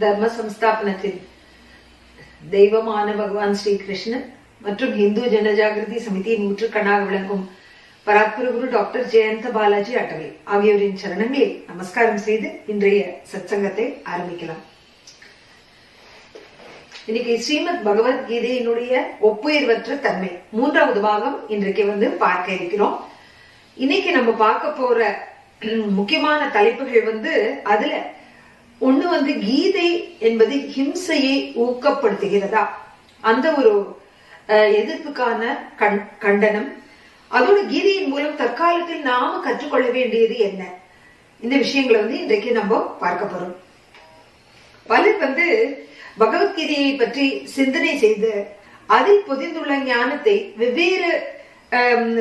தர்ம சம்ஸ்தாபனத்தில் தெய்வமான பகவான் ஸ்ரீ கிருஷ்ணன் மற்றும் இந்து ஜனஜாகிருதி சமிதியின் நூற்றுக்கண்ணாக விளங்கும் பராத்புர குரு டாக்டர் ஜெயந்த பாலாஜி அட்டவை ஆகியோரின் சரணங்களில் நமஸ்காரம் செய்து இன்றைய சத்சங்கத்தை ஆரம்பிக்கலாம். இன்னைக்கு ஸ்ரீமத் பகவத்கீதையினுடைய ஒப்புயர்வற்ற தன்மை. மூன்றாவது பாகம் இன்றைக்கு வந்து பார்க்க இருக்கிறோம். இன்னைக்கு நம்ம பார்க்க போற முக்கியமான தலைப்புகள் வந்து அதுல ஒண்ணு வந்து கீதை என்பது ஹிம்சையை ஊக்கப்படுத்துகிறதா? அந்த ஒரு அஹ், எதிர்ப்புக்கான கண் கண்டனம். அதோட கீதையின் மூலம் தற்காலத்தில் நாம கற்றுக்கொள்ள வேண்டியது என்ன? இந்த விஷயங்களை வந்து இன்றைக்கு நம்ம பார்க்க போறோம். பலர் வந்து பகவத்கீதையை பற்றி சிந்தனை செய்து அதில் பொதிந்துள்ள ஞானத்தை வெவ்வேறு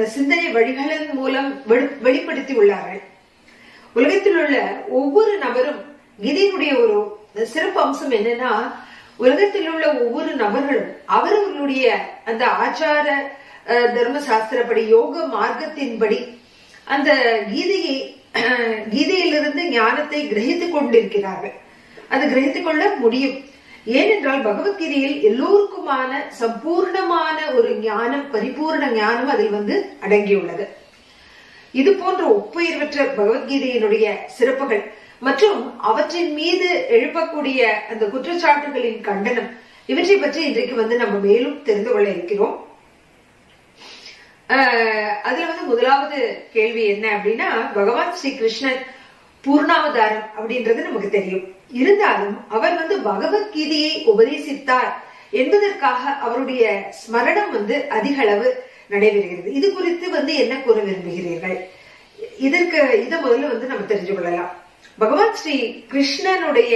சிந்தனை வழிகளின் மூலம் வெளி- வெளிப்படுத்தி உள்ளார்கள். உலகத்தில் உள்ள ஒவ்வொரு நபரும் கீதையினுடைய ஒரு சிறப்பு அம்சம் என்னன்னா உலகத்தில் உள்ள ஒவ்வொரு நபர்களும் அவர்களுடைய அந்த ஆச்சார தர்ம சாஸ்திரப்படி யோக மார்க்கத்தின்படி அந்த கீதையை கீதையிலிருந்து ஞானத்தை கிரகித்துக் கொண்டிருக்கிறார்கள். அது கிரகித்துக் கொள்ள முடியும். ஏனென்றால் பகவத்கீதையில் எல்லோருக்குமான சம்பூர்ணமான ஒரு ஞானம் பரிபூர்ண ஞானம் அதில் வந்து அடங்கியுள்ளது. இது போன்ற ஒப்புயர்வற்ற பகவத்கீதையினுடைய சிறப்புகள் மற்றும் அவற்றின் மீது எழுப்பக்கூடிய அந்த குற்றச்சாட்டுகளின் கண்டனம் இவற்றை பற்றி இன்றைக்கு வந்து நம்ம மேலும் தெரிந்து கொள்ள இருக்கிறோம். ஆஹ் அதுல வந்து முதலாவது கேள்வி என்ன அப்படின்னா பகவான் ஸ்ரீ கிருஷ்ணன் பூர்ணாவதாரம் அப்படின்றது நமக்கு தெரியும். இருந்தாலும் அவர் வந்து பகவத்கீதையை உபதேசித்தார் என்பதற்காக அவருடைய ஸ்மரணம் வந்து அதிக அளவு நடைபெறுகிறது. இது குறித்து வந்து என்ன கூற விரும்புகிறீர்கள்? இதற்கு இதை முதல்ல வந்து நம்ம தெரிஞ்சு கொள்ளலாம். பகவான் ஸ்ரீ கிருஷ்ணனுடைய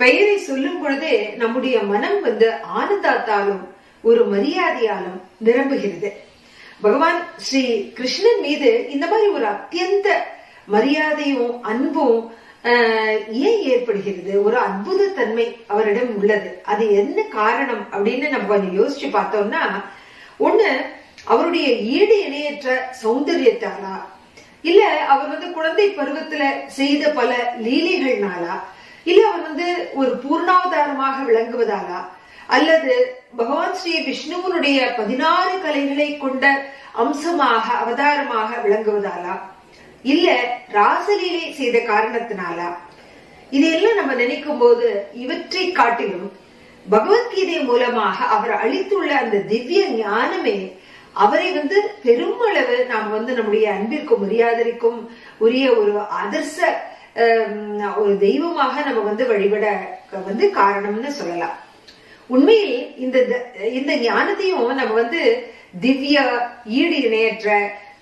பெயரை சொல்லும் பொழுதே நம்முடைய மனம் வந்து ஆனந்தாத்தாலும் ஒரு மரியாதையாலும் நிரம்புகிறது. பகவான் ஸ்ரீ கிருஷ்ணன் மீது இந்த மாதிரி ஒரு அத்தியந்த மரியாதையும் அன்பும் ஏன் ஏற்படுகிறது? ஒரு அற்புத தன்மை அவரிடம் உள்ளது. அது என்ன காரணம் அப்படின்னு நம்ம கொஞ்சம் யோசிச்சு பார்த்தோம்னா ஒண்ணு அவருடைய ஈடு இணையற்ற சௌந்தரியத்தாலா இல்ல அவர் வந்து குழந்தை பருவத்துல செய்த பல லீலைகள்னாலா இல்ல அவர் வந்து ஒரு பூர்ணாவதாரமாக விளங்குவதாலா அல்லது பகவான் ஸ்ரீ விஷ்ணுவனுடைய பதினாறு கலைகளை கொண்ட அம்சமாக அவதாரமாக விளங்குவதாலா இல்ல ராசலீலை செய்த காரணத்தினாலா இதையெல்லாம் நம்ம நினைக்கும் போது இவற்றை காட்டிலும் பகவத்கீதை மூலமாக அவர் அளித்துள்ள அந்த திவ்ய ஞானமே அவரை வந்து பெருமளவு நாம் வந்து நம்முடைய அன்பிற்கும் மரியாதைக்கும் உரிய ஒரு ஆதர்ச ஒரு தெய்வமாக நம்ம வந்து வழிபட வந்து காரணம்னு சொல்லலாம். உண்மையில் இந்த இந்த ஞானத்தையும் நம்ம வந்து திவ்ய ஈடு இணையற்ற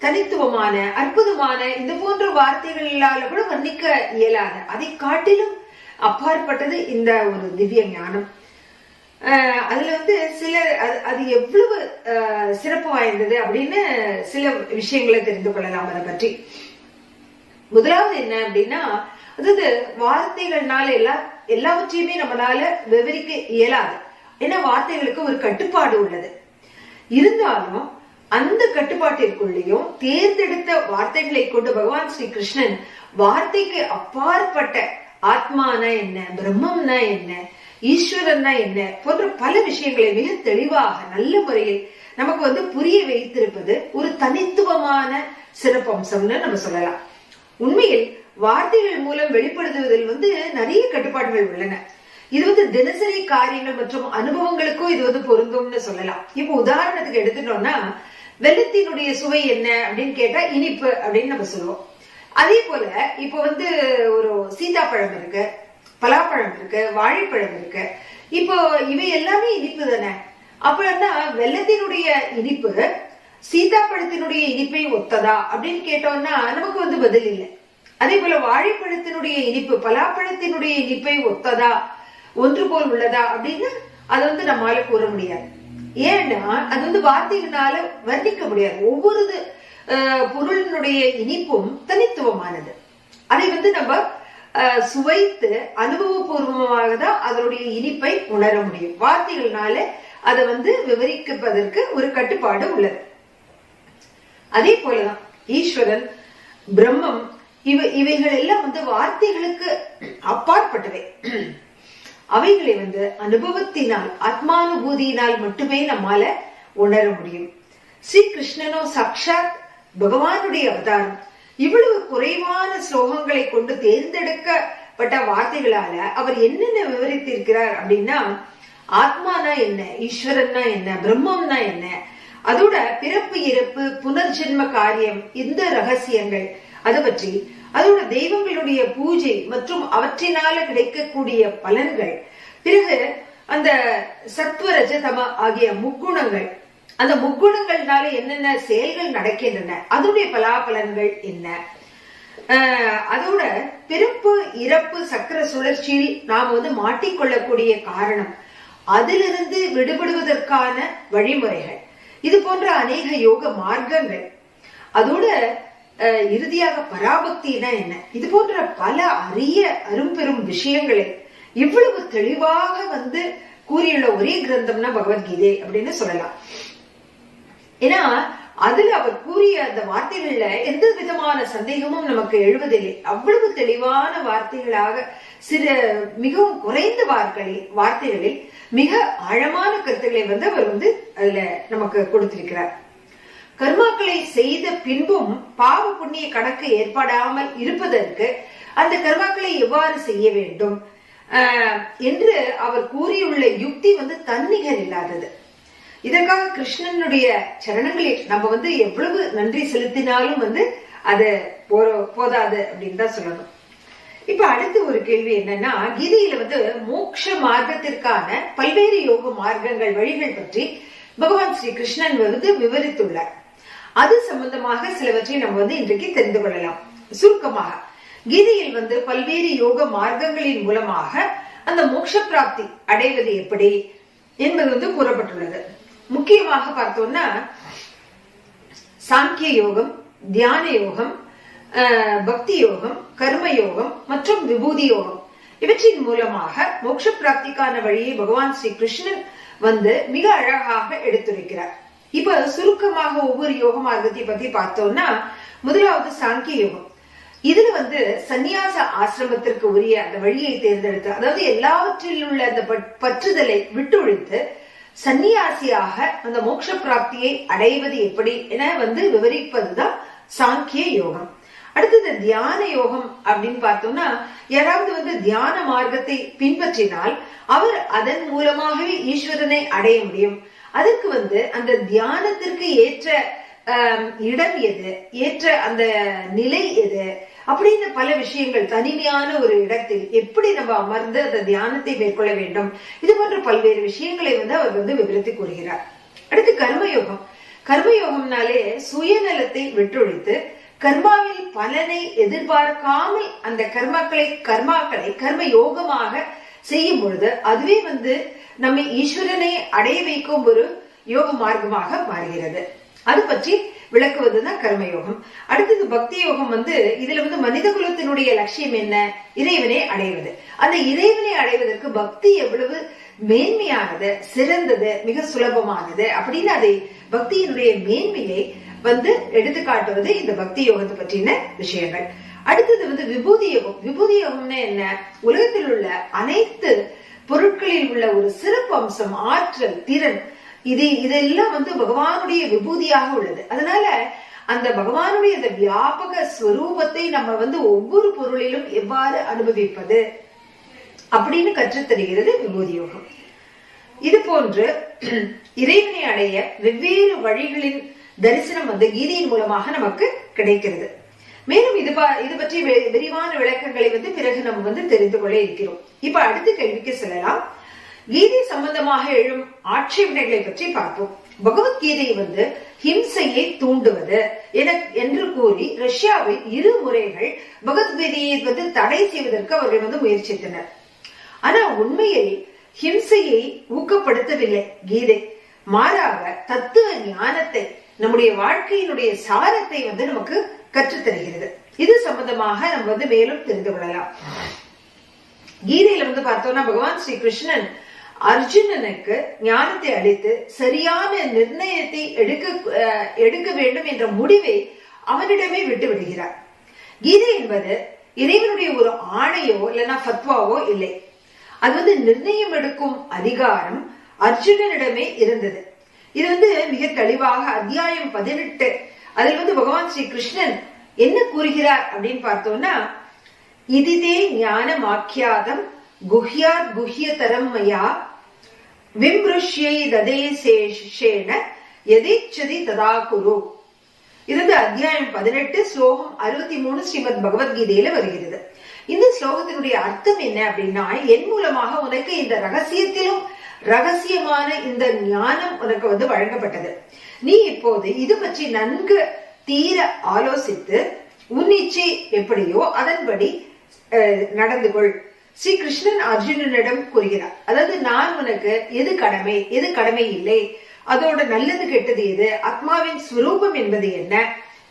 தனித்துவமான அற்புதமான இந்த போன்ற வார்த்தைகளால கூட வர்ணிக்க இயலாது அதை காட்டிலும் அப்பாற்பட்டது இந்த ஒரு திவ்ய ஞானம். அதுல வந்து சில அது- எவ்வளவு சிறப்பு வாய்ந்தது அப்படின்னு சில விஷயங்களை தெரிந்து கொள்ளலாம் அதை பற்றி. முதலாவது என்ன அப்படின்னா அதாவது வார்த்தைகள்னால எல்லா எல்லாவற்றையுமே நம்மளால விவரிக்க இயலாது. ஏன்னா வார்த்தைகளுக்கு ஒரு கட்டுப்பாடு உள்ளது. இருந்தாலும் அந்த கட்டுப்பாட்டிற்குள்ளேயும் தேர்ந்தெடுத்த வார்த்தைகளை கொண்டு பகவான் ஸ்ரீ கிருஷ்ணன் வார்த்தைக்கு அப்பாற்பட்ட ஆத்மானா என்ன பிரம்மம்னா என்ன ஈஸ்வரன்னா என்ன போன்ற பல விஷயங்களை மிக தெளிவாக நல்ல முறையில் நமக்கு வந்து புரிய வைத்திருப்பது ஒரு தனித்துவமான சிறப்பம்சம்னு நம்ம சொல்லலாம். உண்மையில் வார்த்தைகள் மூலம் வெளிப்படுத்துவதில் வந்து நிறைய கட்டுப்பாடுகள் உள்ளன. இது வந்து தினசரி காரியங்கள் மற்றும் அனுபவங்களுக்கும் இது வந்து பொருந்தும்னு சொல்லலாம். இப்போ உதாரணத்துக்கு எடுத்துட்டோம்னா வெள்ளத்தினுடைய சுவை என்ன அப்படின்னு கேட்டா இனிப்பு அப்படின்னு நம்ம சொல்லுவோம். அதே போல இப்போ வந்து ஒரு சீதாப்பழம் இருக்கு. பலாப்பழம் இருக்கு வாழைப்பழம் இருக்கு. இப்போ இவை எல்லாமே இனிப்பு தானே? அப்படின்னா வெள்ளத்தினுடைய இனிப்பு சீதாப்பழத்தினுடைய இனிப்பை ஒத்ததா? அப்படின்னு கேட்டோம்னா நமக்கு வந்து பதில் இல்லை. அதே போல வாழைப்பழத்தினுடைய இனிப்பு பலாப்பழத்தினுடைய இனிப்பை ஒத்ததா? ஒன்று போல் உள்ளதா? அப்படின்னு அதை வந்து நம்மால கூற முடியாது. ஏன்னா அது வந்து வார்த்தைகளால வர்ணிக்க முடியாது. ஒவ்வொரு அஹ், பொருளினுடைய இனிப்பும் தனித்துவமானது. அதை வந்து நம்ம சுவைத்து அனுபவபூர்வமாக தான் அதனுடைய இனிப்பை உணர முடியும். வார்த்தைகள்னால அதை வந்து விவரிப்பதற்கு ஒரு கட்டுப்பாடு உள்ளது. அதே போலதான் ஈஸ்வரன் பிரம்மம் இவ இவைகள் எல்லாம் வந்து வார்த்தைகளுக்கு அப்பாற்பட்டவை. அவைகளை வந்து அனுபவத்தினால் ஆத்மானுபூதியினால் மட்டுமே நம்மால உணர முடியும். ஸ்ரீ கிருஷ்ணனோ சாக்ஷாத் பகவானுடைய அவதாரம். இவ்வளவு குறைவான ஸ்லோகங்களை கொண்டு தேர்ந்தெடுக்கப்பட்ட வார்த்தைகளால அவர் என்னென்ன விவரித்திருக்கிறார் அப்படின்னா ஆத்மானா என்ன ஈஸ்வரன்னா என்ன பிரம்மம்னா என்ன அதோட பிறப்பு இறப்பு புனர்ஜென்ம காரியம் இந்த ரகசியங்கள் அதை பற்றி அதோட தெய்வங்களுடைய பூஜை மற்றும் அவற்றினால கிடைக்கக்கூடிய பலன்கள் பிறகு அந்த சத்வரஜ தம ஆகிய முக்குணங்கள் அந்த முக்குணங்கள்னால என்னென்ன செயல்கள் நடக்கின்றன அதனுடைய பலாபலன்கள் என்ன? ஆஹ் அதோட பிறப்பு இறப்பு சக்கர சுழற்சியில் நாம் வந்து மாட்டிக்கொள்ளக்கூடிய காரணம் அதிலிருந்து விடுபடுவதற்கான வழிமுறைகள். இது போன்ற அநேக யோக மார்க்கங்கள். அதோட அஹ், இறுதியாக பராபக்தினா என்ன? இது போன்ற பல அரிய அரும்பெரும் விஷயங்களை இவ்வளவு தெளிவாக வந்து கூறியுள்ள ஒரே கிரந்தம்னா பகவத்கீதை அப்படின்னு சொல்லலாம். ஏன்னா அதுல அவர் கூறிய அந்த வார்த்தைகள்ல எந்த விதமான சந்தேகமும் நமக்கு எழுவதில்லை. அவ்வளவு தெளிவான வார்த்தைகளாக சில மிகவும் குறைந்த வார்த்தைகளில் வார்த்தைகளில் மிக ஆழமான கருத்துக்களை வந்து அவர் வந்து அதுல நமக்கு கொடுத்திருக்கிறார். கர்மாக்களை செய்த பின்பும் பாவ புண்ணிய கணக்கு ஏற்படாமல் இருப்பதற்கு அந்த கர்மாக்களை எவ்வாறு செய்ய வேண்டும்? ஆஹ், என்று அவர் கூறியுள்ள யுக்தி வந்து தன்னிகர் இல்லாதது. இதற்காக கிருஷ்ணனுடைய சரணங்களில் நம்ம வந்து எவ்வளவு நன்றி செலுத்தினாலும் வந்து அது போதாது அப்படின்னு தான் சொல்லணும். இப்ப அடுத்து ஒரு கேள்வி என்னன்னா கீதையில வந்து மோட்ச மார்க்கத்திற்கான பல்வேறு யோக மார்க்கங்கள் வழிகள் பற்றி பகவான் ஸ்ரீ கிருஷ்ணன் வந்து விவரித்துள்ளார். அது சம்பந்தமாக சிலவற்றை நம்ம வந்து இன்றைக்கு தெரிந்து கொள்ளலாம். சுருக்கமாக கீதையில் வந்து பல்வேறு யோக மார்க்கங்களின் மூலமாக அந்த மோட்ச பிராப்தி அடைவது எப்படி என்பது வந்து கூறப்பட்டுள்ளது. முக்கியமாக பார்த்தோம்னா சாங்கிய யோகம் தியான யோகம் பக்தி யோகம் கர்ம யோகம் மற்றும் விபூதி யோகம். இவற்றின் மூலமாக மோட்ச பிராப்திக்கான வழியை பகவான் ஸ்ரீ கிருஷ்ணன் வந்து மிக அழகாக எடுத்துரைக்கிறார். இப்ப சுருக்கமாக ஒவ்வொரு யோக மார்க்கத்தை பத்தி பார்த்தோம்னா முதலாவது சாங்கிய யோகம். இதுல வந்து சந்நியாச ஆசிரமத்திற்கு உரிய அந்த வழியை தேர்ந்தெடுத்து அதாவது எல்லாவற்றில் உள்ள அந்த பற்றுதலை விட்டு ஒழித்து சன்னியாசியாக அந்த மோட்ச பிராப்தியை அடைவது எப்படி என வந்து விவரிப்பதுதான் சாங்கிய யோகம். அடுத்தது தியான யோகம் அப்படின்னு பார்த்தோம்னா யாராவது வந்து தியான மார்க்கத்தை பின்பற்றினால் அவர் அதன் மூலமாகவே ஈஸ்வரனை அடைய முடியும். அதுக்கு வந்து அந்த தியானத்திற்கு ஏற்ற இடம் எது? ஏற்ற அந்த நிலை எது? அப்படின்னு பல விஷயங்கள் தனிமையான ஒரு இடத்தில் எப்படி நம்ம அமர்ந்து அந்த தியானத்தை மேற்கொள்ள வேண்டும்? இது போன்ற பல்வேறு விஷயங்களை வந்து அவர் வந்து விவரித்து கூறுகிறார். அடுத்து கர்மயோகம். கர்மயோகம்னாலே சுயநலத்தை விட்டொழித்து கர்மாவில் பலனை எதிர்பார்க்காமல் அந்த கர்மாக்களை கர்மாக்களை கர்ம யோகமாக செய்யும் பொழுது அதுவே வந்து நம்மை ஈஸ்வரனை அடைய வைக்கும் ஒரு யோக மார்க்கமாக மாறுகிறது. அது பற்றி விளக்குவதுதான் கர்மயோகம். அடுத்தது பக்தி யோகம் வந்து இதுல வந்து மனித குலத்தினுடைய லட்சியம் என்ன? இறைவனை அடைவது. அந்த இறைவனை அடைவதற்கு பக்தி எவ்வளவு மேன்மையானது சிறந்தது மிக சுலபமானது அப்படின்னு அதை பக்தியினுடைய மேன்மையை வந்து எடுத்துக்காட்டுவது இந்த பக்தி யோகத்தை பற்றின விஷயங்கள். அடுத்தது வந்து விபூதி யோகம். விபூதி யோகம்னா என்ன? உலகத்தில் உள்ள அனைத்து பொருட்களில் உள்ள ஒரு சிறப்பு அம்சம் ஆற்றல் திறன் இது இதெல்லாம் வந்து பகவானுடைய விபூதியாக உள்ளது. அதனால அந்த பகவானுடைய அந்த வியாபக ஸ்வரூபத்தை நம்ம வந்து ஒவ்வொரு பொருளிலும் எவ்வாறு அனுபவிப்பது அப்படின்னு கற்றுத்தருகிறது விபூதி யோகம் இது போன்று இறைவனை அடைய வெவ்வேறு வழிகளின் தரிசனம் வந்து கீதையின் மூலமாக நமக்கு கிடைக்கிறது. மேலும் இது பா- இது பற்றி வி- விரிவான விளக்கங்களை வந்து பிறகு நம்ம வந்து தெரிந்து கொள்ள இருக்கிறோம். இப்ப அடுத்த கேள்விக்கு செல்லலாம். கீதை சம்பந்தமாக எழும் ஆட்சேபனைகளை பற்றி பார்ப்போம். பகவத்கீதை வந்து ஹிம்சையை தூண்டுவது என என்று கூறி ரஷ்யாவில் இரு முறைகள் பகவத்கீதையை வந்து தடை செய்வதற்கு அவர்கள் வந்து முயற்சித்தனர். ஆனா உண்மையில் ஹிம்சையை ஊக்கப்படுத்தவில்லை கீதை. மாறாக தத்துவ ஞானத்தை நம்முடைய வாழ்க்கையினுடைய சாரத்தை வந்து நமக்கு கற்றுத் தருகிறது இது சம்பந்தமாக நம்ம வந்து மேலும் தெரிந்து கொள்ளலாம். கீதையில வந்து பார்த்தோம்னா பகவான் ஸ்ரீ கிருஷ்ணன் அர்ஜுனனுக்கு ஞானத்தை அளித்து சரியான நிர்ணயத்தை எடுக்க எடுக்க வேண்டும் என்ற முடிவை அவனிடமே விட்டு விடுகிறார். கீதை என்பது இறைவனுடைய ஒரு ஆணையோ இல்லைன்னா ஃபத்வாவோ இல்லை. அது வந்து நிர்ணயம் எடுக்கும் அதிகாரம் அர்ஜுனனிடமே இருந்தது. இது வந்து மிக தெளிவாக அத்தியாயம் பதினெட்டு அதில் வந்து பகவான் ஸ்ரீ கிருஷ்ணன் என்ன கூறுகிறார் அப்படின்னு பார்த்தோம்னா இதிதே ஞானமாக்கியாதம் குஹ்யாத் குஹ்யதரம் மயா விம்ருஷ்யை ததேசேஷேன எதேச்சதி ததா குரு. இருந்து அத்தியாயம் பதினெட்டு ஸ்லோகம் அறுபத்தி மூணு ஸ்ரீமத் பகவத்கீதையில வருகிறது. இந்த ஸ்லோகத்தினுடைய அர்த்தம் என்ன அப்படின்னா என் மூலமாக உனக்கு இந்த ரகசியத்திலும் ரகசியமான இந்த ஞானம் உனக்கு வந்து வழங்கப்பட்டது. நீ இப்போது இது பற்றி நன்கு தீர ஆலோசித்து உன் இச்சை எப்படியோ அதன்படி அஹ், நடந்து கொள். ஸ்ரீ கிருஷ்ணன் அர்ஜுனனிடம் கூறுகிறார். அதாவது நான் உனக்கு எது கடமை எது கடமை இல்லை? அதோட நல்லது கெட்டது எது? ஆத்மாவின் சுரூபம் என்பது என்ன?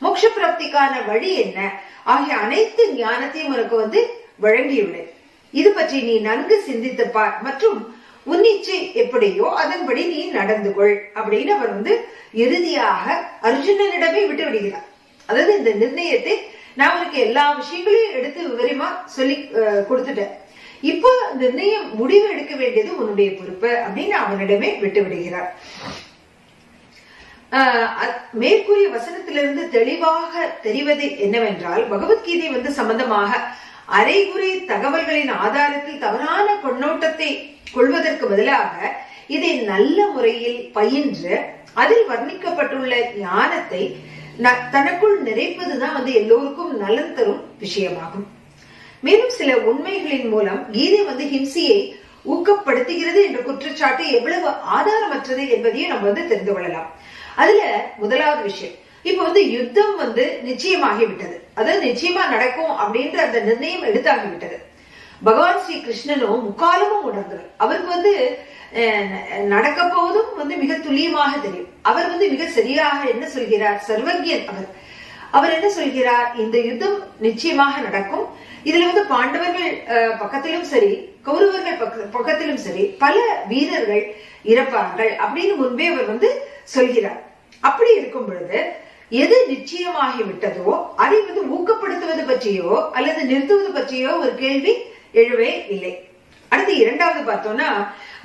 மோட்ச பிராப்திக்கான வழி என்ன? ஆகிய அனைத்து ஞானத்தையும் உனக்கு வந்து வழங்கியுள்ளேன். இது பற்றி நீ நன்கு சிந்தித்து பார். மற்றும் உன்னிச்சை எப்படியோ அதன்படி நீ நடந்து கொள் அப்படின்னு அவர் வந்து இறுதியாக அர்ஜுனனிடமே விட்டு விடுகிறார். அதாவது இந்த நிர்ணயத்தை நான் உனக்கு எல்லா விஷயங்களையும் எடுத்து விவரமா சொல்லி அஹ், கொடுத்துட்டேன். இப்போ நிர்ணயம் முடிவு எடுக்க வேண்டியது உன்னுடைய பொறுப்பு அப்படின்னு அவனிடமே விட்டு விடுகிறார். மேற்கூறிய வசனத்திலிருந்து தெளிவாக தெரிவது என்னவென்றால் பகவத்கீதை வந்து சம்பந்தமாக அரைகுறை தகவல்களின் ஆதாரத்தில் தவறான கண்ணோட்டத்தை கொள்வதற்கு பதிலாக இதை நல்ல முறையில் பயின்று அதில் வர்ணிக்கப்பட்டுள்ள ஞானத்தை ந- தனக்குள் நிறைப்பதுதான் வந்து எல்லோருக்கும் நலன் தரும் விஷயமாகும். மேலும் சில உண்மைகளின் மூலம் கீதை வந்து ஹிம்சையை ஊக்கப்படுத்துகிறது என்ற குற்றச்சாட்டு எவ்வளவு ஆதாரமற்றது என்பதையும் நம்ம வந்து தெரிந்து கொள்ளலாம். அதுல முதலாவது விஷயம் இப்ப வந்து யுத்தம் வந்து நிச்சயமாகி விட்டது அதாவது நிச்சயமா நடக்கும் அப்படின்ற அந்த நிர்ணயம் எடுத்தாகி விட்டது பகவான் ஸ்ரீ கிருஷ்ணனும் முக்காலமும் உணர்ந்தவர். அவருக்கு வந்து நடக்க போதும் வந்து மிக துல்லியமாக தெரியும். அவர் வந்து மிக சரியாக என்ன சொல்கிறார்? சர்வஜன் அவர். அவர் என்ன சொல்கிறார்? இந்த யுத்தம் நிச்சயமாக நடக்கும். இதுல வந்து பாண்டவர்கள் பக்கத்திலும் சரி கௌரவர்கள் பக்கத்திலும் சரி பல வீரர்கள் இறப்பார்கள் அப்படின்னு முன்பே அவர் வந்து சொல்கிறார். அப்படி இருக்கும் பொழுது எது நிச்சயமாகி விட்டதோ அதை வந்து ஊக்கப்படுத்துவது பற்றியோ அல்லது நிறுத்துவது பற்றியோ ஒரு கேள்வி எழுவே இல்லை. அடுத்து இரண்டாவது பார்த்தோம்னா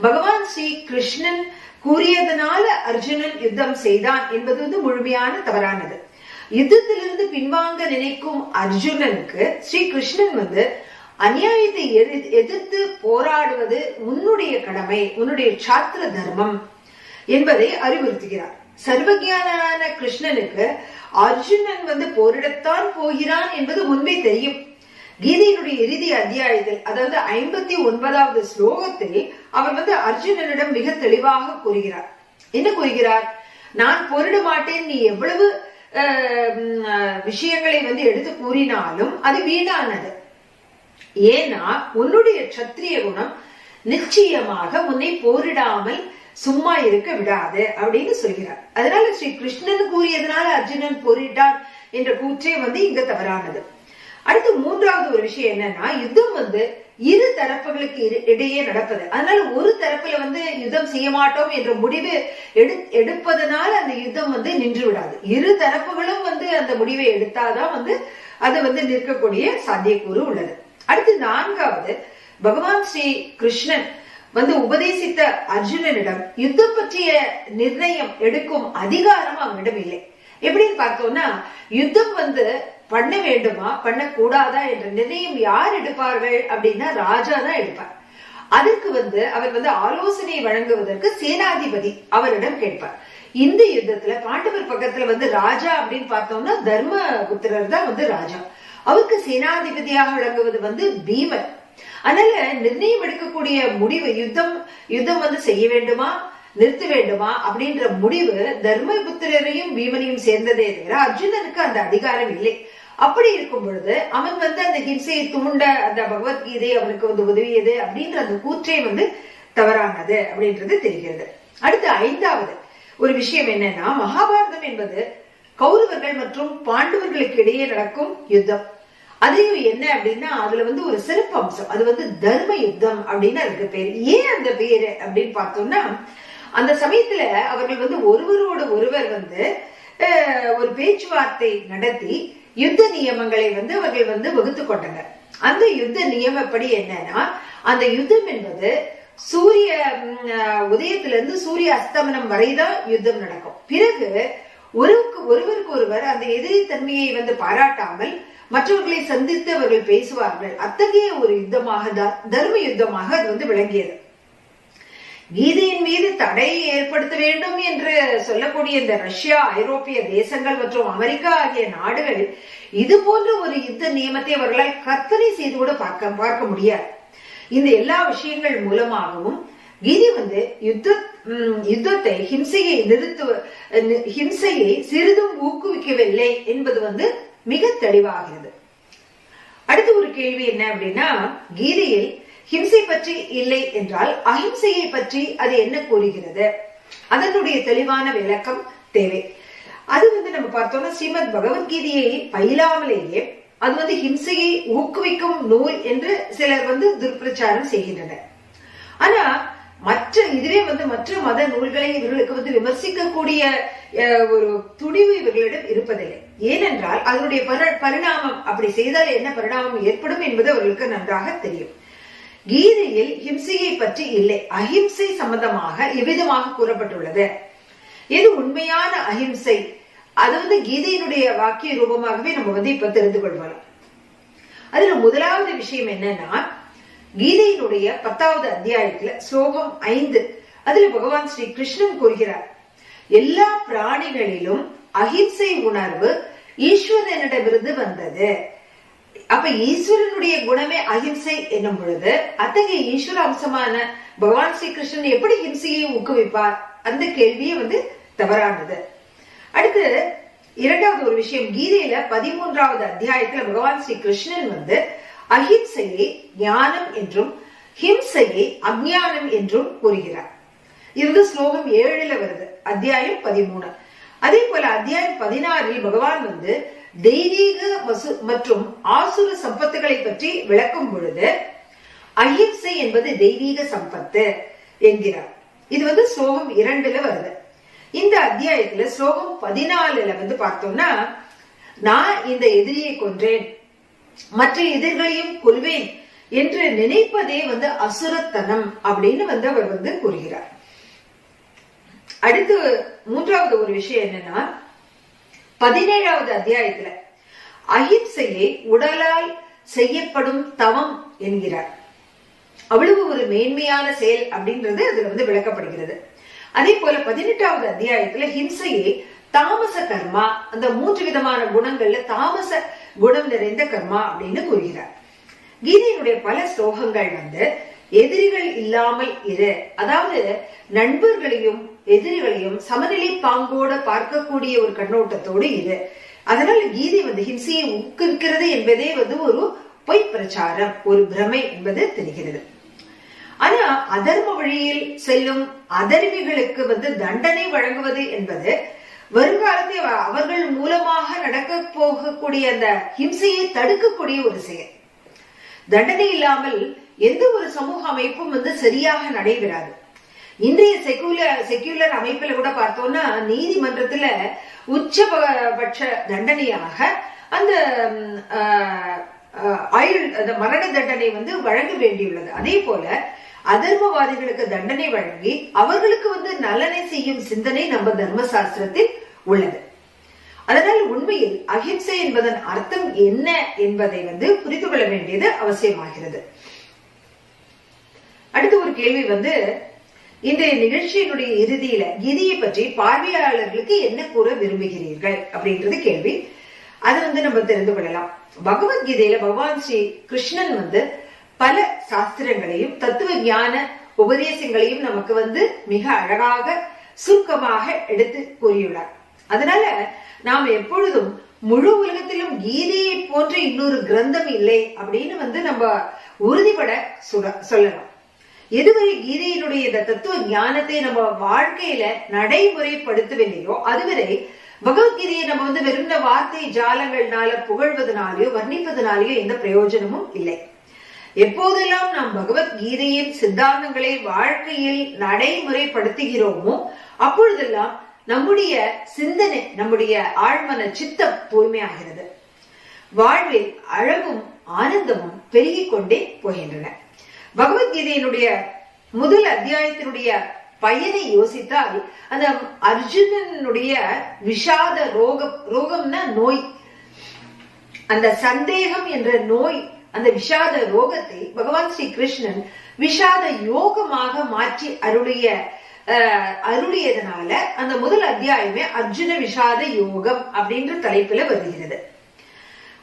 பகவான் ஸ்ரீ கிருஷ்ணன் கூறியதனால அர்ஜுனன் யுத்தம் செய்தான் என்பது வந்து முழுமையான தவறானது. யுத்தத்திலிருந்து பின்வாங்க நினைக்கும் அர்ஜுனனுக்கு ஸ்ரீ கிருஷ்ணன் வந்து அநியாயத்தை எதிர்த்து போராடுவது உன்னுடைய கடமை உன்னுடைய சாத்திர தர்மம் என்பதை அறிவுறுத்துகிறார். சர்வஜானான கிருஷ்ணனுக்கு அர்ஜுனன் வந்து போரிடத்தான் போகிறான் என்பது முன்பே தெரியும். கீதையினுடைய இறுதி அத்தியாயத்தில் அதாவது ஐம்பத்தி ஒன்பதாவது ஸ்லோகத்தில் அவர் வந்து அர்ஜுனனிடம் மிக தெளிவாக கூறுகிறார். என்ன கூறுகிறார்? நான் போரிட மாட்டேன் நீ எவ்வளவு விஷயங்களை வந்து எடுத்து கூறினாலும் அது வீணானது. ஏன்னா உன்னுடைய சத்திரிய குணம் நிச்சயமாக உன்னை போரிடாமல் சும்மா இருக்க விடாது அப்படின்னு சொல்கிறார். அதனால ஸ்ரீ கிருஷ்ணன் கூறியதனால அர்ஜுனன் போரிட்டான் என்ற கூற்றே வந்து இங்க தவறானது. அடுத்து மூன்றாவது ஒரு விஷயம் என்னன்னா யுத்தம் வந்து இரு தரப்புகளுக்கு இடையே நடப்பது. அதனால ஒரு தரப்புல வந்து யுத்தம் செய்ய மாட்டோம் என்ற முடிவு எடு எடுப்பதனால அந்த யுத்தம் வந்து நின்று விடாது இரு தரப்புகளும் வந்து அந்த முடிவை எடுத்தாதான் வந்து அது வந்து நிற்கக்கூடிய சாத்தியக்கூறு உள்ளது. அடுத்து நான்காவது பகவான் ஸ்ரீ கிருஷ்ணன் வந்து உபதேசித்த அர்ஜுனனிடம் யுத்தம் பற்றிய நிர்ணயம் எடுக்கும் அதிகாரம் அவனிடம் இல்லை. எப்படின்னு பார்த்தோம்னா யுத்தம் வந்து பண்ண வேண்டுமா பண்ணக்கூடாதா என்ற நிர்ணயம் யார் எடுப்பார்கள் அப்படின்னா ராஜா தான் எடுப்பார். அதற்கு வந்து அவர் வந்து ஆலோசனை வழங்குவதற்கு சேனாதிபதி அவரிடம் கேட்பார். இந்த யுத்தத்துல பாண்டவர் பக்கத்துல வந்து ராஜா அப்படின்னு பார்த்தோம்னா தர்மபுத்திரர் தான் வந்து ராஜா. அவருக்கு சேனாதிபதியாக விளங்குவது வந்து பீமன் அதனால நிர்ணயம் எடுக்கக்கூடிய முடிவு யுத்தம் யுத்தம் வந்து செய்ய வேண்டுமா நிறுத்த வேண்டுமா அப்படின்ற முடிவு தர்மபுத்திரரையும் பீமனையும் சேர்ந்ததே தவிர அர்ஜுனனுக்கு அந்த அதிகாரம் இல்லை. அப்படி இருக்கும் பொழுது அவன் வந்து அந்த ஹிம்சையை தூண்ட அந்த பகவத்கீதை அவனுக்கு வந்து உதவியது அப்படின்ற அந்த கூற்றே வந்து தவறானது அப்படின்றது தெரிகிறது. அடுத்து ஐந்தாவது ஒரு விஷயம் என்னன்னா மகாபாரதம் என்பது கௌரவர்கள் மற்றும் பாண்டவர்களுக்கு இடையே நடக்கும் யுத்தம். அதையும் என்ன அப்படின்னா அதுல வந்து ஒரு சிறப்பு அம்சம் அது வந்து தர்ம யுத்தம் அப்படின்னு அதுக்கு பேர். ஏன் அந்த பேரு அப்படின்னு பார்த்தோம்னா அந்த சமயத்துல அவர்கள் வந்து ஒருவரோட ஒருவர் வந்து ஒரு பேச்சுவார்த்தை நடத்தி யுத்த நியமங்களை வந்து அவர்கள் வந்து வகுத்து கொண்டனர். அந்த யுத்த நியமப்படி என்னன்னா அந்த யுத்தம் என்பது சூரிய உதயத்துல இருந்து உதயத்திலிருந்து சூரிய அஸ்தமனம் வரைதான் யுத்தம் நடக்கும். பிறகு ஒருவருக்கு ஒருவருக்கு ஒருவர் அந்த எதிரி தன்மையை வந்து பாராட்டாமல் மற்றவர்களை சந்தித்து அவர்கள் பேசுவார்கள். அத்தகைய ஒரு யுத்தமாக தர்ம யுத்தமாக அது வந்து விளங்கியது. கீதையின் மீது தடையை ஏற்படுத்த வேண்டும் என்று சொல்லக்கூடிய இந்த ரஷ்யா ஐரோப்பிய தேசங்கள் மற்றும் அமெரிக்கா ஆகிய நாடுகள் இது போன்ற ஒரு யுத்த நியமத்தை அவர்களால் கற்பனை செய்து கூட பார்க்க பார்க்க முடியாது. இந்த எல்லா விஷயங்கள் மூலமாகவும் கீதை வந்து யுத்த யுத்தத்தை ஹிம்சையை நிறுத்துவ ஹிம்சையை சிறிதும் ஊக்குவிக்கவில்லை என்பது வந்து மிக தெளிவாகிறது. அடுத்து ஒரு கேள்வி என்ன அப்படின்னா கீதையில் ஹிம்சை பற்றி இல்லை என்றால் அஹிம்சையை பற்றி அது என்ன கூறுகிறது? அதனுடைய தெளிவான விளக்கம் தேவை. அது வந்து நம்ம பார்த்தோம்னா ஸ்ரீமத் பகவத்கீதையை பயிலாமலேயே அது வந்து ஹிம்சையை ஊக்குவிக்கும் நூல் என்று சிலர் வந்து துர்பிரச்சாரம் செய்கின்றனர். ஆனா மற்ற இதுவே வந்து மற்ற மத நூல்களை இவர்களுக்கு வந்து விமர்சிக்கக்கூடிய அஹ், ஒரு துணிவு இவர்களிடம் இருப்பதில்லை. ஏனென்றால் அதனுடைய பரிணாமம் அப்படி செய்தால் என்ன பரிணாமம் ஏற்படும் என்பது அவர்களுக்கு நன்றாக தெரியும். கீதையில் ஹிம்சையை பற்றி இல்லை. அஹிம்சை சம்பந்தமாக எவ்விதமாக கூறப்பட்டுள்ளது? எது உண்மையான அஹிம்சை? அது வந்து கீதையினுடைய வாக்கிய ரூபமாகவே நம்ம வந்து இப்ப தெரிந்து கொள்வோம். அதுல முதலாவது விஷயம் என்னன்னா கீதையினுடைய பத்தாவது அத்தியாயத்துல ஸ்லோகம் ஐந்து அதுல பகவான் ஸ்ரீ கிருஷ்ணன் கூறுகிறார் எல்லா பிராணிகளிலும் அஹிம்சை உணர்வு ஈஸ்வரனிடமிருந்து வந்தது. அப்ப ஈஸ்வரனுடைய குணமே அஹிம்சை என்னும் பொழுது அத்தகைய ஈஸ்வர அம்சமான பகவான் ஸ்ரீ கிருஷ்ணன் எப்படி ஹிம்சையை ஊக்குவிப்பார்? அந்த கேள்வியே வந்து தவறானது. அடுத்து இரண்டாவது ஒரு விஷயம். கீதையில பதிமூன்றாவது அத்தியாயத்துல பகவான் ஸ்ரீ கிருஷ்ணன் வந்து அஹிம்சையை ஞானம் என்றும் ஹிம்சையை அஞ்ஞானம் என்றும் கூறுகிறார். இது வந்து ஸ்லோகம் ஏழுல வருது. அத்தியாயம் பதிமூணு. அதே போல அத்தியாயம் பதினாறில் பகவான் வந்து தெய்வீக மற்றும் ஆசுர சம்பத்துகளை பற்றி விளக்கும் பொழுது அஹிம்சை என்பது தெய்வீக சம்பத்து என்கிறார். இது வந்து ஸ்லோகம் இரண்டுல வருது. இந்த அத்தியாயத்துல ஸ்லோகம் பதினாலுல வந்து பார்த்தோம்னா நான் இந்த எதிரியை கொன்றேன் மற்ற எதிர்களையும் கொள்வேன் என்று நினைப்பதே வந்து அசுரத்தனம் அப்படின்னு வந்து அவர் வந்து கூறுகிறார். அடுத்து மூன்றாவது ஒரு விஷயம் என்னன்னா பதினேழாவது அத்தியாயத்துல அஹிம்சையை உடலால் செய்யப்படும் தவம் என்கிறார். அவ்வளவு ஒரு மேன்மையான செயல் அப்படின்றது அதுல வந்து விளக்கப்படுகிறது. அதே போல பதினெட்டாவது அத்தியாயத்துல ஹிம்சையை தாமச கர்மா அந்த மூன்று விதமான குணங்கள்ல தாமச குணம் நிறைந்த கர்மா அப்படின்னு கூறுகிறார். கீதையினுடைய பல ஸ்லோகங்கள் வந்து எதிரிகள் இல்லாமல் இரு. அதாவது நண்பர்களையும் எதிரிகளையும் சமநிலை பாங்கோட பார்க்கக்கூடிய ஒரு கண்ணோட்டத்தோடு இரு. அதனால கீதை வந்து ஹிம்சையை ஊக்குவிக்கிறது என்பதே வந்து ஒரு பொய் பிரச்சாரம் ஒரு பிரமை என்பது தெரிகிறது. ஆனா அதர்ம வழியில் செல்லும் அதர்மிகளுக்கு வந்து தண்டனை வழங்குவது என்பது வருங்காலத்தில் அவர்கள் மூலமாக நடக்க போகக்கூடிய அந்த ஹிம்சையை தடுக்கக்கூடிய ஒரு செயல். தண்டனை இல்லாமல் எந்த ஒரு சமூக அமைப்பும் வந்து சரியாக நடைபெறாது. இன்றைய செக்குலர் செக்யூலர் அமைப்புல கூட பார்த்தோம்னா நீதிமன்றத்துல உச்சபட்ச தண்டனையாக அந்த ஆயுள் அந்த மரண தண்டனை வந்து வழங்க வேண்டியுள்ளது. அதே போல அதர்மவாதிகளுக்கு தண்டனை வழங்கி அவர்களுக்கு வந்து நலனை செய்யும் சிந்தனை நம்ம தர்மசாஸ்திரத்தில் உள்ளது. அதனால் உண்மையில் அகிம்சை என்பதன் அர்த்தம் என்ன என்பதை வந்து புரிந்து கொள்ள வேண்டியது அவசியமாகிறது. அடுத்து ஒரு கேள்வி வந்து இன்றைய நிகழ்ச்சியினுடைய இறுதியில கீதையை பற்றி பார்வையாளர்களுக்கு என்ன கூற விரும்புகிறீர்கள் அப்படின்றது கேள்வி. அது வந்து நம்ம தெரிந்து கொள்ளலாம். பகவத்கீதையில பகவான் ஸ்ரீ கிருஷ்ணன் வந்து பல சாஸ்திரங்களையும் தத்துவ ஞான உபதேசங்களையும் நமக்கு வந்து மிக அழகாக சுருக்கமாக எடுத்து கூறியுள்ளார். அதனால நாம் எப்பொழுதும் முழு உலகத்திலும் கீதையை போன்ற இன்னொரு கிரந்தம் இல்லை அப்படின்னு வந்து நம்ம உறுதிபட சொல்ல- சொல்லலாம். எதுவரை கீதையினுடைய இந்த தத்துவ ஞானத்தை நம்ம வாழ்க்கையில நடைமுறைப்படுத்தவில்லையோ அதுவரை பகவத்கீதையை நம்ம வந்து வெறும் வார்த்தை ஜாலங்கள்னால புகழ்வதனாலேயோ வர்ணிப்பதனாலேயோ எந்த பிரயோஜனமும் இல்லை. எப்போதெல்லாம் நாம் பகவத்கீதையின் சித்தாந்தங்களை வாழ்க்கையில் நடைமுறைப்படுத்துகிறோமோ அப்பொழுதெல்லாம் நம்முடைய சிந்தனை நம்முடைய ஆழ்மன சித்தம் தூய்மையாகிறது வாழ்வில் அழகும் ஆனந்தமும் பெருகிக் கொண்டே போகின்றன. பகவத்கீதையினுடைய முதல் அத்தியாயத்தினுடைய பயனை யோசித்தால் அந்த அர்ஜுனனுடைய விஷாத ரோகம் ரோகம்னா நோய். அந்த சந்தேகம் என்ற நோய் அந்த விஷாத ரோகத்தை பகவான் ஸ்ரீ கிருஷ்ணன் விஷாத யோகமாக மாற்றி அருளிய அஹ், அருளியதனால அந்த முதல் அத்தியாயமே அர்ஜுன விஷாத யோகம் அப்படின்ற தலைப்புல வருகிறது.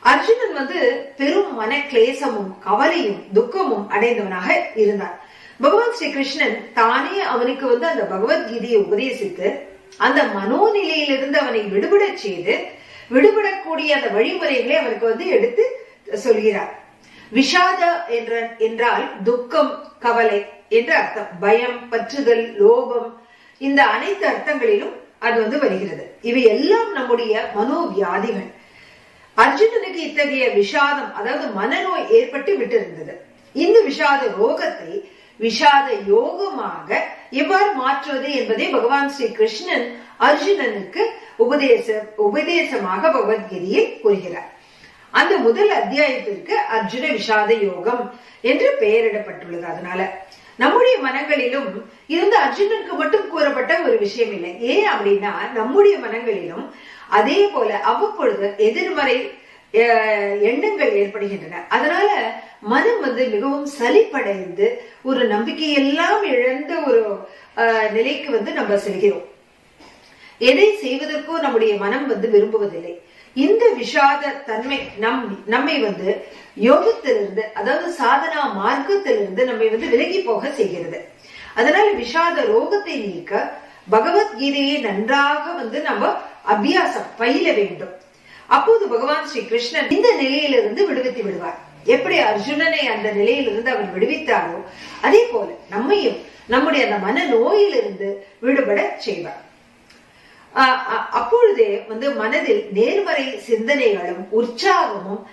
அர்ஜுனன் வந்து பெரும் மன கிளேசமும் கவலையும் துக்கமும் அடைந்தவனாக இருந்தான் பகவான் ஸ்ரீ கிருஷ்ணன் தானே அவனுக்கு வந்து அந்த பகவத்கீதையை உபதேசித்து அந்த மனோநிலையிலிருந்து அவனை விடுபடச் செய்து விடுபடக்கூடிய அந்த வழிமுறைகளை அவனுக்கு வந்து எடுத்து சொல்கிறார். விஷாத என்ற என்றால் துக்கம் கவலை என்ற அர்த்தம். பயம் பற்றுதல் லோபம் இந்த அனைத்து அர்த்தங்களிலும் அது வந்து வருகிறது. இவை எல்லாம் நம்முடைய மனோவியாதிகள். அர்ஜுனனுக்கு இத்தகைய விஷாதம் அதாவது மனநோய் ஏற்பட்டு விட்டிருந்தது. இந்த விஷாத ரோகத்தை விஷாத யோகமாக எவ்வாறு மாற்றுவது என்பதை பகவான் ஸ்ரீ கிருஷ்ணன் அர்ஜுனனுக்கு உபதேச உபதேசமாக பகவத்கீதையில் கூறுகிறார். அந்த முதல் அத்தியாயத்திற்கு அர்ஜுன விஷாத யோகம் என்று பெயரிடப்பட்டுள்ளது. அதனால நம்முடைய மனங்களிலும் இருந்து அர்ஜுனனுக்கு மட்டும் கூறப்பட்ட ஒரு விஷயம் இல்லை. ஏன் அப்படின்னா நம்முடைய மனங்களிலும் அதே போல அவ்வப்பொழுது எதிர்மறை எண்ணங்கள் ஏற்படுகின்றன. அதனால மனம் வந்து மிகவும் சலிப்படைந்து ஒரு நம்பிக்கையெல்லாம் இழந்த ஒரு நிலைக்கு வந்து நம்ம செல்கிறோம். எதை செய்வதற்கோ நம்முடைய மனம் வந்து விரும்புவதில்லை. இந்த விஷாத தன்மை நம் நம்மை வந்து யோகத்திலிருந்து அதாவது சாதனா மார்க்கத்திலிருந்து நம்மை வந்து விலகி போக செய்கிறது. அதனால விஷாத ரோகத்தை நீக்க பகவத்கீதையை நன்றாக வந்து நம்ம அபியாசம் பயில வேண்டும். அப்போது பகவான் ஸ்ரீ கிருஷ்ணன் இந்த நிலையிலிருந்து விடுவித்து விடுவார். எப்படி அர்ஜுனனை அந்த நிலையிலிருந்து அவர் விடுவித்தாரோ அதே போல நம்மையும் நம்முடைய அந்த மன நோயிலிருந்து விடுபட செய்வார். ஆஹ் அ- அப்பொழுதே வந்து மனதில் நேர்மறை சிந்தனைகளும் உற்சாகமும்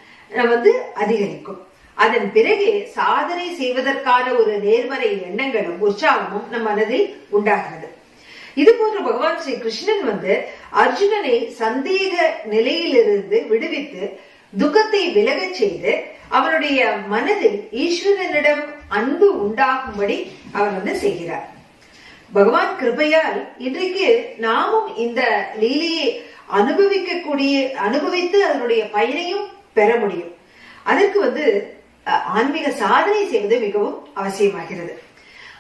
வந்து அதிகரிக்கும். அதன் பிறகே சாதனை செய்வதற்கான ஒரு நேர்மறை எண்ணங்களும் உற்சாகமும் நம் மனதில் உண்டாகிறது. இது போன்ற பகவான் ஸ்ரீ கிருஷ்ணன் வந்து அர்ஜுனனை சந்தேக நிலையிலிருந்து விடுவித்து துக்கத்தை விலகச் செய்து அவருடைய மனதில் ஈஸ்வரனிடம் அன்பு உண்டாகும்படி அவர் வந்து செய்கிறார். பகவான் கிருபையால் இன்றைக்கு நாமும் இந்த லீலையை அனுபவிக்கக்கூடிய அனுபவித்து அதனுடைய பயனையும் பெற முடியும். அதற்கு வந்து அஹ், ஆன்மீக சாதனை செய்வது மிகவும் அவசியமாகிறது.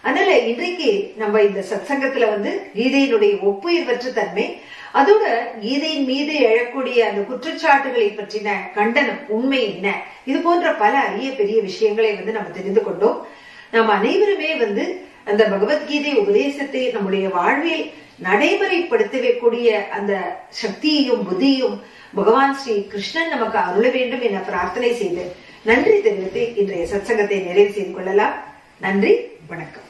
அதனால இன்றைக்கு நம்ம இந்த சத்சங்கத்துல வந்து கீதையினுடைய ஒப்புயர்வற்ற தன்மை அதோட கீதையின் மீது எழக்கூடிய அந்த குற்றச்சாட்டுகளை பற்றின கண்டனம் உண்மை என்ன? இது போன்ற பல அரிய பெரிய விஷயங்களை வந்து நம்ம தெரிந்து கொண்டோம். நாம் அனைவருமே வந்து அந்த பகவத்கீதை உபதேசத்தை நம்முடைய வாழ்வில் நடைமுறைப்படுத்தக்கூடிய அந்த சக்தியையும் புத்தியும் பகவான் ஸ்ரீ கிருஷ்ணன் நமக்கு அருள வேண்டும் என பிரார்த்தனை செய்து நன்றி தெரிவித்து இன்றைய சத்சங்கத்தை நிறைவு செய்து கொள்ளலாம். நன்றி வணக்கம்.